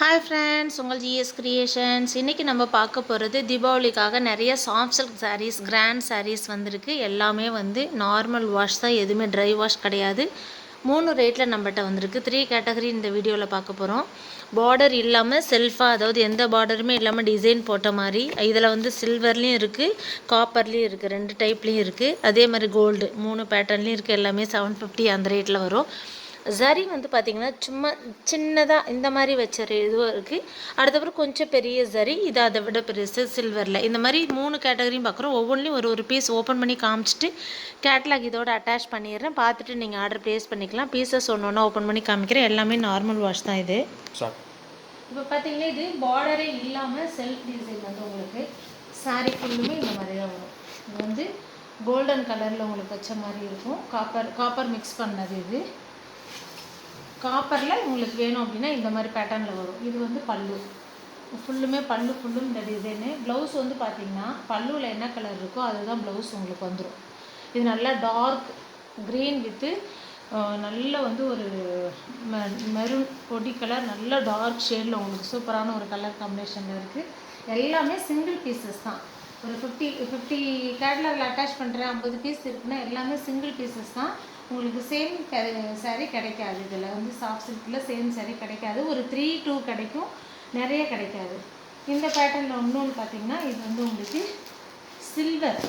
Hi friends உங்கள் GS creations இன்றைக்கி நம்ம பார்க்க போகிறது தீபாவளிக்காக நிறைய soft silk sarees grand sarees வந்திருக்கு. எல்லாமே வந்து நார்மல் வாஷ் தான் எதுவுமே ட்ரை வாஷ் கிடையாது. மூணு ரேட்டில் நம்மகிட்ட வந்திருக்கு. த்ரீ கேட்டகரி இந்த வீடியோவில் பார்க்க போகிறோம் பார்டர் இல்லாமல் செல்ஃபாக அதாவது எந்த பார்டருமே இல்லாமல் டிசைன் போட்ட மாதிரி. இதில் வந்து சில்வர்லேயும் இருக்குது காப்பர்லேயும் இருக்குது ரெண்டு டைப்லேயும் இருக்குது அதே மாதிரி கோல்டு மூணு பேட்டர்ன்லேயும் இருக்குது எல்லாமே செவன் ஃபிஃப்டி அந்த ரேட்டில் வரும். சரி வந்து பார்த்திங்கன்னா சும்மா சின்னதாக இந்த மாதிரி வச்ச இதுவும் இருக்குது அடுத்தப்பறம் கொஞ்சம் பெரிய சரி இது அதை விட பெருசு சில்வரில் இந்த மாதிரி மூணு கேட்டகரியும் பார்க்குறோம் ஒவ்வொன்றிலையும் ஒரு ஒரு பீஸ் ஓப்பன் பண்ணி காமிச்சிட்டு கேட்லாக் இதோட அட்டாச் பண்ணிடுறேன். பார்த்துட்டு நீங்கள் ஆர்டர் ப்ளேஸ் பண்ணிக்கலாம். பீசஸ் ஒன்று ஒன்றா ஓப்பன் பண்ணி காமிக்கிறேன். எல்லாமே நார்மல் வாஷ் தான் இது. இப்போ பார்த்தீங்கன்னா இது பார்டரே இல்லாமல் செல்ஃப் டிசைன் வந்து உங்களுக்கு சாரீ ஃபுல்லுமே இந்த மாதிரி தான் வரும். இது வந்து கோல்டன் கலரில் உங்களுக்கு வச்ச மாதிரி இருக்கும். காப்பர் காப்பர் மிக்ஸ் பண்ணது இது. காப்பரில் உங்களுக்கு வேணும் அப்படின்னா இந்த மாதிரி பேட்டர்னில் வரும். இது வந்து பல்லு. ஃபுல்லுமே பல்லு ஃபுல்லும் இந்த டிசைனு ப்ளவுஸ் வந்து பார்த்தீங்கன்னா பல்லுவில் என்ன கலர் இருக்கோ அதுதான் ப்ளவுஸ் உங்களுக்கு வந்துடும் இது நல்லா டார்க் க்ரீன் வித்து நல்ல வந்து ஒரு மெரூன் பொடி கலர் நல்ல டார்க் ஷேடில் உங்களுக்கு சூப்பரான ஒரு கலர் காம்பினேஷனில் இருக்குது எல்லாமே சிங்கிள் பீசஸ் தான். ஒரு ஃபிஃப்டி ஃபிஃப்டி கேட்லாகில் அட்டாச் பண்ணுறேன் ஐம்பது பீஸ் இருக்குன்னா எல்லாமே சிங்கிள் பீசஸ் தான். உங்களுக்கு சேம் சாரீ கிடைக்காது. இதில் வந்து சாஃப்ட் சில்கில் சேம் சாரீ கிடைக்காது. ஒரு த்ரீ டூ கிடைக்கும். நிறைய கிடைக்காது. இந்த பேட்டர்னில் இன்னொன்று பார்த்தீங்கன்னா இது வந்து உங்களுக்கு சில்வர்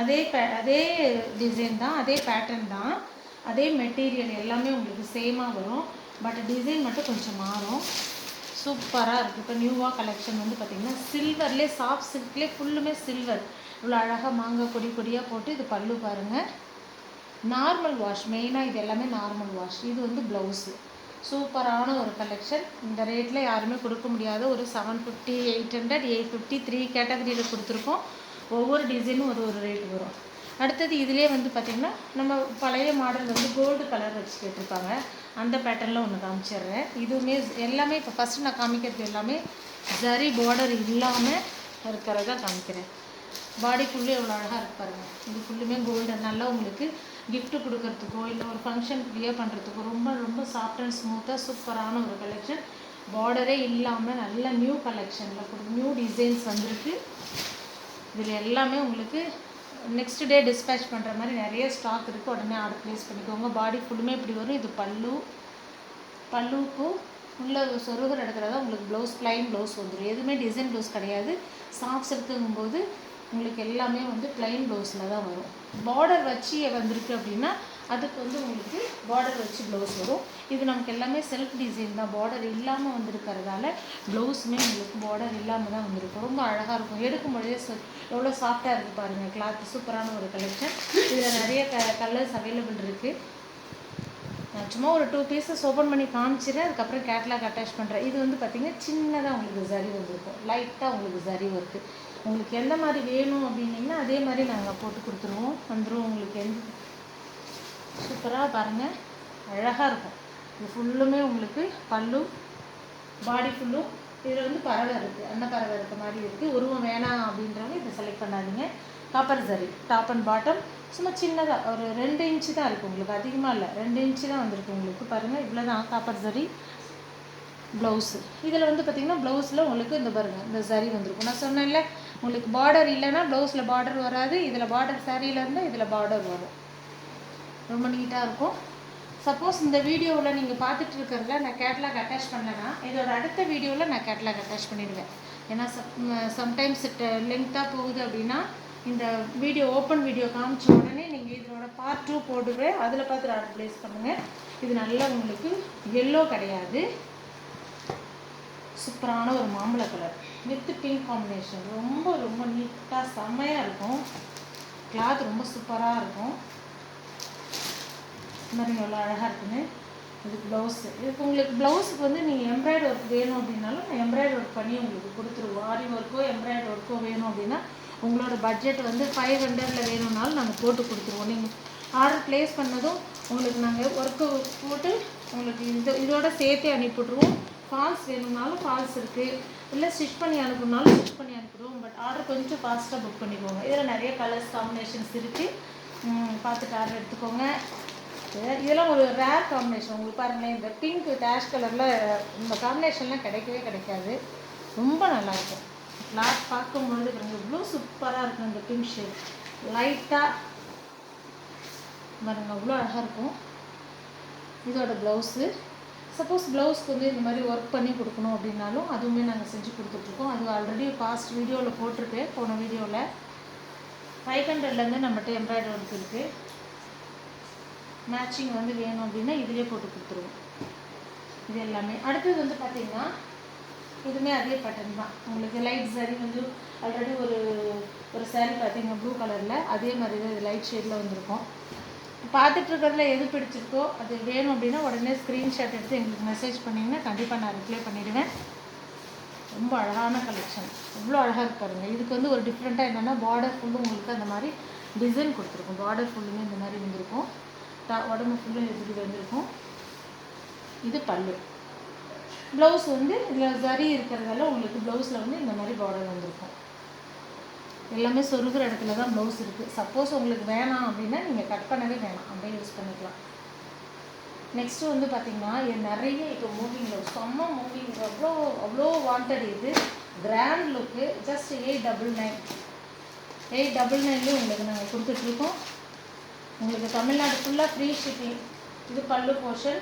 அதே பே அதே டிசைன் தான் அதே பேட்டர்ன் தான். அதே மெட்டீரியல் எல்லாமே உங்களுக்கு சேமாக வரும். பட் டிசைன் மட்டும் கொஞ்சம் மாறும். சூப்பராக இருக்குது இப்போ நியூவாக கலெக்ஷன் வந்து பார்த்திங்கன்னா சில்வர்லேயே சாஃப்ட் சில்க்லேயே ஃபுல்லுமே சில்வர் இவ்வளோ அழகாக மாங்காய் கொடி கொடியாக போட்டு இது பல்லு பாருங்கள் நார்மல் வாஷ் மெயினாக இது எல்லாமே நார்மல் வாஷ் இது வந்து ப்ளவுஸு சூப்பரான ஒரு கலெக்ஷன் இந்த ரேட்டில் யாருமே கொடுக்க முடியாத ஒரு seven fifty eight hundred eight fifty three கேட்டகரியில் கொடுத்துருக்கோம். ஒவ்வொரு டிசைனும் ஒரு ஒரு ரேட் வரும். அடுத்தது இதிலே வந்து பார்த்திங்கன்னா நம்ம பழைய மாடல் வந்து கோல்டு கலர் வச்சு கேட்டிருப்பாங்க அந்த பேட்டர்னில் ஒன்று காமிச்சிடுறேன். இதுவுமே எல்லாமே இப்போ ஃபஸ்ட்டு நான் காமிக்கிறது எல்லாமே ஜரி பார்டர் இல்லாமல் இருக்கிறத காமிக்கிறேன். பாடி ஃபுல்லு எவ்வளோ அழகாக இருப்பாருங்க இது ஃபுல்லுமே கோல்டன் நல்லா உங்களுக்கு கிஃப்ட்டு கொடுக்கறதுக்கோ இல்லை ஒரு ஃபங்க்ஷன் வியர் பண்ணுறதுக்கோ ரொம்ப ரொம்ப சாஃப்ட் அண்ட் ஸ்மூத்தாக சூப்பரான ஒரு கலெக்ஷன் பார்டரே இல்லாமல் நல்ல நியூ கலெக்ஷனில் நியூ டிசைன்ஸ் வந்திருக்கு. இதில் எல்லாமே உங்களுக்கு நெக்ஸ்ட் டே டிஸ்பேச் பண்ணுற மாதிரி நிறைய ஸ்டாக் இருக்குது உடனே ஆர்டர் ப்ளேஸ் பண்ணிக்கோங்க. பாடி ஃபுல்லுமே இப்படி வரும். இது பல்லு பல்லுக்கும் உள்ள சொருகர் எடுக்கிறதா உங்களுக்கு ப்ளவுஸ் ப்ளைன் ப்ளவுஸ் வந்துடும் எதுவுமே டிசைன் ப்ளவுஸ் கிடையாது. சாஃப்ட்ஸ் இருக்குங்கும்போது உங்களுக்கு எல்லாமே வந்து பிளைன் ப்ளவுஸில் தான் வரும். பார்டர் வச்சு வந்திருக்கு அப்படின்னா அதுக்கு வந்து உங்களுக்கு பார்டர் வச்சு ப்ளவுஸ் வரும். இது நமக்கு எல்லாமே செல்ஃப் டிசைன் தான். பார்டர் இல்லாமல் வந்திருக்கிறதால ப்ளவுஸுமே உங்களுக்கு பார்டர் இல்லாமல் தான் வந்திருக்கும். ரொம்ப அழகாக இருக்கும். எடுக்கும் பொழுதே எவ்வளோ சாஃப்டாக இருக்குது பாருங்கள் கிளாத் சூப்பரான ஒரு கலெக்ஷன் இதில் நிறைய க கலர்ஸ் அவைலபிள் இருக்குது நான் சும்மா ஒரு டூ பீஸஸ் ஓப்பன் பண்ணி காமிச்சிடுறேன் அதுக்கப்புறம் கேட்லாக் அட்டாச் பண்ணுறேன் இது வந்து பார்த்திங்கன்னா சின்னதாக உங்களுக்கு சரி வந்திருக்கும். லைட்டாக உங்களுக்கு சரி இருக்குது உங்களுக்கு எந்த மாதிரி வேணும் அப்படின்னிங்கன்னா அதே மாதிரி நாங்கள் போட்டு கொடுத்துருவோம். வந்துடும் உங்களுக்கு எந்த சூப்பராக பாருங்கள் அழகாக இருக்கும். இது ஃபுல்லுமே உங்களுக்கு பல்லும் பாடி ஃபுல்லும் இதில் வந்து பறவை இருக்குது அன்ன பறவை இருக்க மாதிரி இருக்குது உருவம் வேணாம் அப்படின்றவங்க இதை செலக்ட் பண்ணாதீங்க. காப்பர் சரி டாப் அண்ட் பாட்டம் சும்மா சின்னதாக ஒரு ரெண்டு இன்ச்சு தான் இருக்குது உங்களுக்கு. அதிகமாக இல்லை. ரெண்டு இன்ச்சு தான் வந்திருக்கு உங்களுக்கு. பாருங்கள் இவ்வளோ தான் காப்பர் சரி ப்ளவுஸு இதில் வந்து பார்த்திங்கன்னா ப்ளவுஸில் உங்களுக்கு இந்த பாருங்கள் இந்த சரி வந்திருக்கும். நான் சொன்னேன்ல உங்களுக்கு பார்டர் இல்லைன்னா ப்ளவுஸில் பார்டர் வராது. இதில் பார்டர் சாரியில் இருந்தால் இதில் பார்டர் வரும். ரொம்ப நீட்டாக இருக்கும். சப்போஸ் இந்த வீடியோவில் நீங்கள் பார்த்துட்டு இருக்கிறதுல நான் கேட்லாக் அட்டாச் பண்ணேன்னா இதோட அடுத்த வீடியோவில் நான் கேட்லாக் அட்டாச் பண்ணிடுவேன். ஏன்னா சம்டைம்ஸ் லென்த்தாக போகுது அப்படின்னா இந்த வீடியோ ஓப்பன் வீடியோ காமிச்ச உடனே நீங்கள் இதோட பார்ட் டூ போடுவேன் அதில் பார்த்து ஆர்டர் ப்ளேஸ் பண்ணுங்கள் இது நல்லா உங்களுக்கு எல்லோ கிடையாது. சூப்பரான ஒரு மாம்பழ கலர் வித் பிங்க் காம்பினேஷன் ரொம்ப ரொம்ப நீட்டாக செம்மையாக இருக்கும். கிளாத் ரொம்ப சூப்பராக இருக்கும். மாதிரி எவ்வளோ அழகாக இருக்குன்னு. இது ப்ளவுஸு இதுக்கு உங்களுக்கு ப்ளவுஸுக்கு வந்து நீங்கள் எம்ப்ராய்டு ஒர்க் வேணும் அப்படின்னாலும் நான் எம்ப்ராய்டு ஒர்க் பண்ணி உங்களுக்கு கொடுத்துருவோம். ஆரி ஒர்க்கோ எம்ப்ராய்டு ஒர்க்கோ வேணும் அப்படின்னா உங்களோட பட்ஜெட் வந்து ஃபைவ் ஹண்ட்ரடில் வேணும்னாலும் நாங்கள் போட்டு கொடுத்துருவோம். நீங்கள் ஆர்டர் ப்ளேஸ் பண்ணதும் உங்களுக்கு நாங்கள் ஒர்க்கு போட்டு உங்களுக்கு இது இதோட சேர்த்தே அனுப்பிவிட்ருவோம் ஃபால்ஸ் வேணும்னாலும் ஃபால்ஸ் இருக்குது இல்லை ஸ்டிச் பண்ணி அனுப்பினாலும் ஸ்டிச் பண்ணி அனுப்பிடுவோம். பட் ஆர்டர் கொஞ்சம் ஃபாஸ்ட்டாக புக் பண்ணிக்கோங்க. இதில் நிறைய கலர்ஸ் காம்பினேஷன்ஸ் இருக்குது பார்த்துட்டு ஆர்டர் எடுத்துக்கோங்க. இதெல்லாம் ஒரு ரேர் காம்பினேஷன் உங்களுக்கு பாருங்களேன் இந்த பிங்க் டேஷ் கலரில் இந்த காம்பினேஷன்லாம் கிடைக்கவே கிடைக்காது. ரொம்ப நல்லாயிருக்கும் கிளாத் பார்க்கும்பொழுது பாருங்க இவ்வளோ சூப்பராக இருக்கும் இந்த பிங்க் ஷேட் லைட்டாக பாருங்க அவ்வளோ அழகாக இருக்கும். இதோட ப்ளவுஸு சப்போஸ் ப்ளவுஸ்க்கு வந்து இந்த மாதிரி ஒர்க் பண்ணி கொடுக்கணும் அப்படின்னாலும் அதுவுமே நாங்கள் செஞ்சு கொடுத்துட்ருக்கோம். அது ஆல்ரெடி பாஸ்ட் வீடியோவில் போட்டிருக்கு போன வீடியோவில் ஃபைவ் ஹண்ட்ரட்லேருந்து நம்மகிட்ட எம்ப்ராய்டரி ஒர்க் இருக்குது மேட்சிங் வந்து வேணும் அப்படின்னா இதுலேயே போட்டு கொடுத்துருவோம். இது எல்லாமே. அடுத்தது வந்து பார்த்திங்கன்னா இதுவுமே அதே பேட்டர்ன் தான். உங்களுக்கு லைட் சரி வந்து ஆல்ரெடி ஒரு ஒரு சேரீ பார்த்தீங்கன்னா ப்ளூ கலரில் அதே மாதிரி தான் இது லைட் ஷேடில் வந்திருக்கும். பார்த்துட்டு இருக்கிறதுல எது பிடிச்சிருக்கோ அது வேணும் அப்படின்னா உடனே ஸ்க்ரீன்ஷாட் எடுத்து எங்களுக்கு மெசேஜ் பண்ணிங்கன்னா கண்டிப்பாக நான் ரிப்ளை பண்ணிவிடுவேன் ரொம்ப அழகான கலெக்ஷன் இவ்வளோ அழகாக இருக்கு பாருங்க. இதுக்கு வந்து ஒரு டிஃப்ரெண்ட்டாக என்னென்னா பார்டர் ஃபுல்லும் உங்களுக்கு அந்த மாதிரி டிசைன் கொடுத்துருக்கும். பார்டர் ஃபுல்லுமே இந்த மாதிரி வந்திருக்கும் த உடம்பு ஃபுல்லும் இது வந்திருக்கும் இது பல்லு. ப்ளவுஸ் வந்து இதில் சரி இருக்கிறதால உங்களுக்கு ப்ளவுஸில் வந்து இந்த மாதிரி பார்டர் வந்திருக்கும். எல்லாமே சொருகிற இடத்துல தான் ப்ளவுஸ் இருக்குது சப்போஸ் உங்களுக்கு வேணாம் அப்படின்னா நீங்கள் கட் பண்ணவே வேணாம். அப்படியே யூஸ் பண்ணிக்கலாம். நெக்ஸ்ட்டு வந்து பார்த்திங்கன்னா நிறைய இப்போ மூவிங் மூவிங்கில் செம்ம மூவிங் அவ்வளோ அவ்வளோ வாண்டட் இது. Grand look just eight double nine eight double நைன்லேயும் உங்களுக்கு நாங்கள் கொடுத்துட்ருக்கோம் உங்களுக்கு தமிழ்நாடு ஃபுல்லாக ஃப்ரீ ஷிப்பிங் இது பல்லு போர்ஷன்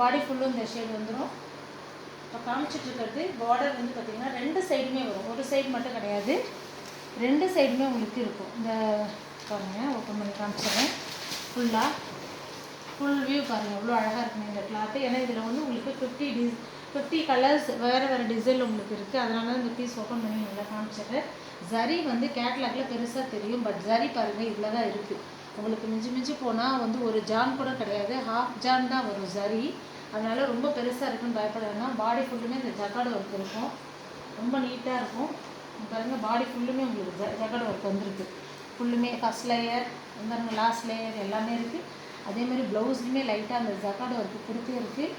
பாடி ஃபுல்லும் இந்த ஷேட் வந்துடும் இப்போ காமிச்சிட்டு இருக்கிறது பார்டர் வந்து பார்த்திங்கன்னா ரெண்டு சைடுமே வரும். ஒரு சைடு மட்டும் கிடையாது. ரெண்டு சைடுமே உங்களுக்கு இருக்கும். இந்த பாருங்கள் ஓப்பன் பண்ணி காமிச்சிடுறேன். ஃபுல்லாக ஃபுல் வியூ பாருங்கள் எவ்வளோ அழகாக இருக்குங்க இந்த கிளாத்து ஏன்னா இதில் வந்து உங்களுக்கு ஃபிஃப்டி டி ஃபிஃப்டி கலர்ஸ் வேறு வேறு டிசைன் உங்களுக்கு இருக்குது அதனால இந்த பீஸ் ஓப்பன் பண்ணி நல்லா காமிச்சிடுறேன். ஜரி வந்து கேட்லாகில் பெருசாக தெரியும் பட் ஜரி பாருங்கள் இதில் தான் இருக்குது உங்களுக்கு மிஞ்சி மிஞ்சி போனால் வந்து ஒரு ஜான் கூட கிடையாது. ஹாஃப் ஜான் தான் வரும் ஜரி அதனால் ரொம்ப பெருசாக இருக்குன்னு பயப்பட வேணாம் பாடி ஃபுல்லுமே இந்த ஜக்காடு ஒர்க் இருக்கும். ரொம்ப நீட்டாக இருக்கும். பாருங்கள் பாடி ஃபுல்லுமே உங்களுக்கு ஜ ஜகட் ஒர்க் வந்திருக்கு. ஃபுல்லுமே ஃபஸ்ட் லேயர் இந்த லாஸ்ட் லேயர் எல்லாமே இருக்குது அதே மாதிரி ப்ளவுஸ்லையுமே லைட்டாக அந்த ஜகட் ஒர்க்கு கொடுத்தே இருக்குது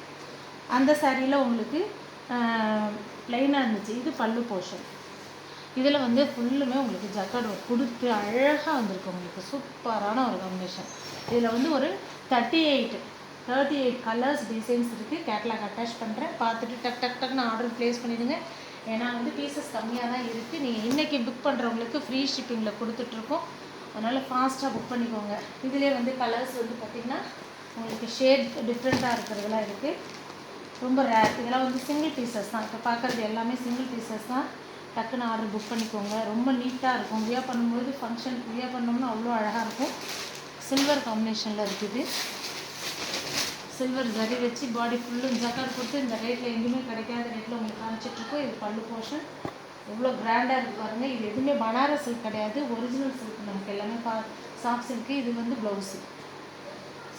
அந்த சாரியில் உங்களுக்கு ப்ளைனாக இருந்துச்சு. இது பல்லு போர்ஷன் இதில் வந்து ஃபுல்லுமே உங்களுக்கு ஜக்கட் ஒர்க் கொடுத்து அழகாக வந்திருக்கு உங்களுக்கு. சூப்பரான ஒரு காம்பினேஷன் இதில் வந்து ஒரு thirty eight thirty eight colours designs இருக்குது கேட்லாக் அட்டாச் பண்ணுறேன் பார்த்துட்டு டக் டக் டக்னு ஆர்டர் ப்ளேஸ் பண்ணிடுங்க. ஏன்னா வந்து பீசஸ் கம்மியாக தான் இருக்குது நீங்கள் இன்றைக்கி புக் பண்ணுறவங்களுக்கு ஃப்ரீ ஷிப்பிங்கில் கொடுத்துட்ருக்கோம். அதனால் ஃபாஸ்ட்டாக புக் பண்ணிக்கோங்க. இதிலே வந்து கலர்ஸ் வந்து பார்த்திங்கன்னா உங்களுக்கு ஷேட் டிஃப்ரெண்ட்டாக இருக்கிறதுலாம் இருக்குது ரொம்ப ரேர் இதெல்லாம் வந்து சிங்கிள் பீசஸ் தான். இப்போ பார்க்குறது எல்லாமே சிங்கிள் பீசஸ் தான். டக்குன்னு ஆர்டர் புக் பண்ணிக்கோங்க. ரொம்ப நீட்டாக இருக்கும். வியா பண்ணும்போது ஃபங்க்ஷன் வியா பண்ணோம்னா அவ்வளோ அழகாக இருக்கும். சில்வர் காம்பினேஷனில் இருக்குது. சில்வர் ஜரி வச்சு பாடி ஃபுல்லும் ஜக்கார்ட் கொடுத்து இந்த ரேட்டில் எங்கேயுமே கிடைக்காத ரேட்டில் உங்களுக்கு காமிச்சிட்ருக்கோம் இது பல்லு போர்ஷன் எவ்வளோ கிராண்டாக இருக்கு பாருங்க. இது எதுவுமே பனாரஸ் சில்க் கிடையாது. ஒரிஜினல் சில்க் நமக்கு எல்லாமே பா சாஃப்ட் சில்க்கு இது வந்து ப்ளவுஸு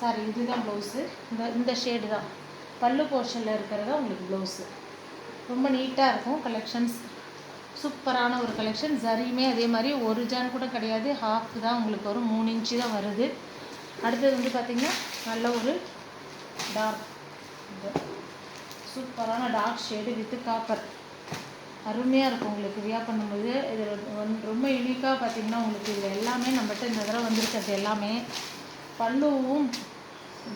சாரி இதுதான் ப்ளவுஸு இந்த இந்த ஷேடு தான். பல்லு போர்ஷனில் இருக்கிறது உங்களுக்கு ப்ளவுஸு ரொம்ப நீட்டாக இருக்கும் கலெக்ஷன்ஸ் சூப்பரான ஒரு கலெக்ஷன் ஜரியுமே அதே மாதிரி. ஒரு ஜான் கூட கிடையாது. ஹாஃப் தான் உங்களுக்கு வரும். மூணு இன்ச்சு தான் வருது. அடுத்தது வந்து பார்த்திங்கன்னா நல்ல ஒரு டார்க் சூப்பரான டார்க் ஷேடு வித்து காப்பர் அருமையாக இருக்கும் உங்களுக்கு வியா பண்ணும்போது. இது வந்து ரொம்ப யூனிக்காக பார்த்தீங்கன்னா உங்களுக்கு இது எல்லாமே நம்மகிட்ட இந்த தடவை வந்திருக்கிறது எல்லாமே பல்லுவும்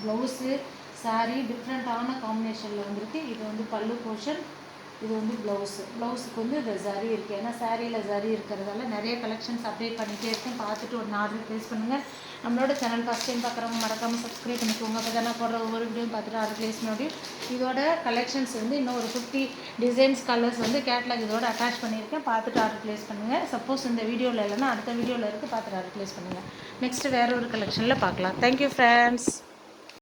ப்ளவுஸு சாரீ டிஃப்ரெண்ட்டான காம்பினேஷனில் வந்திருக்கு. இது வந்து பல்லு போர்ஷன் இது வந்து ப்ளவுஸு ப்ளவுஸுக்கு வந்து இந்த ஜரி இருக்குது ஏன்னா சாரியில் ஜரி இருக்கிறதால நிறைய கலெக்ஷன்ஸ் அப்டேட் பண்ணிகிட்டே இருக்கேன். பார்த்துட்டு ஒரு ஆர்டர் ப்ளேஸ் பண்ணுங்கள் நம்மளோட சேனல் ஃபஸ்ட் டைம் பார்க்குறவங்க மறக்காமல் சப்ஸ்கிரைப் பண்ணிக்கோங்க. அப்போ தான் போடுற ஒவ்வொரு வீடியோ பார்த்துட்டு ஆர்டர் ப்ளேஸ் பண்ண முடியும் இதோட கலெக்ஷன்ஸ் வந்து இன்னும் ஒரு ஃபிஃப்டி டிசைன்ஸ் கலர்ஸ் வந்து கேட்லாக் இதோட அட்டாச் பண்ணியிருக்கேன். பார்த்துட்டு ஆர்டர் ப்ளேஸ் பண்ணுங்கள் சப்போஸ் இந்த வீடியோவில் இல்லைன்னா அடுத்த வீடியோவில் இருக்குது பார்த்துட்டு ஆர்டர் ப்ளேஸ் பண்ணுங்கள் நெக்ஸ்ட்டு வேறு ஒரு கலெக்ஷனில் பார்க்கலாம். Thank you friends